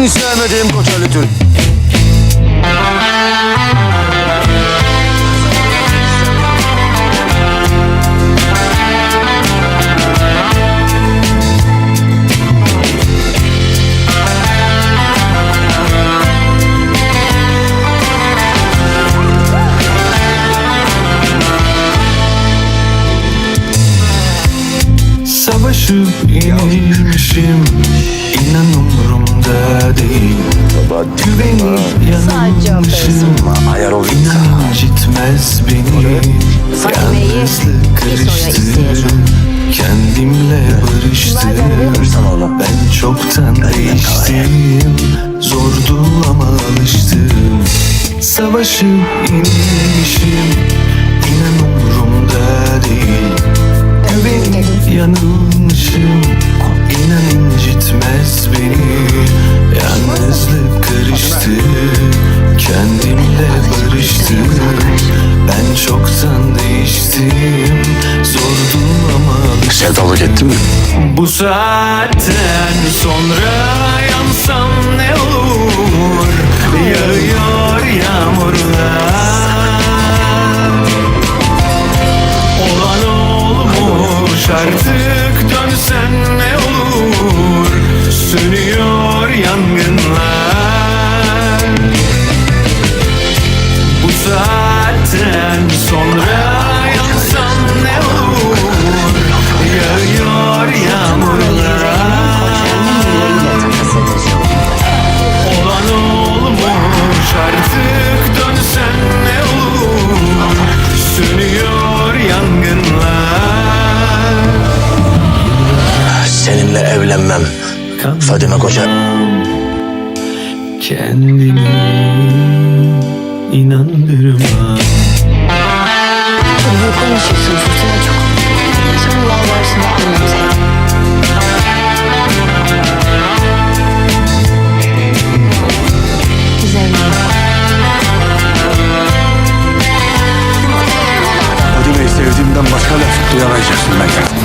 En sevmediğim koca tür. Savaşıp yenilmişim İnan umurumda değil. Güvenip yanılmışım. Ayar ol. İnan incitmez beni. Yalnızlık bir sonra karıştı isteyeceğim. Kendimle barıştım Ben çoktan değiştim. Zordu ama alıştım. Savaşıp yenilmişim İnan umurumda değil. Güvenip yanılmışım. İnan incitmez beni. Yalnızlık karıştı Kendimle barıştım. Ben çoktan değiştim Zordu ama Sevdalık ettin mi? bu saatten sonra yansam ne olur sonra yansam ne olur? Yağıyor yağmurlar. Olan olmuş artık dönsen ne olur? Sönüyor yangınlar. Seninle evlenmem. Fadime Koca. Kendini inandırma Çeksin sırtına sevdiğimden başka laf duyamayacaksın benden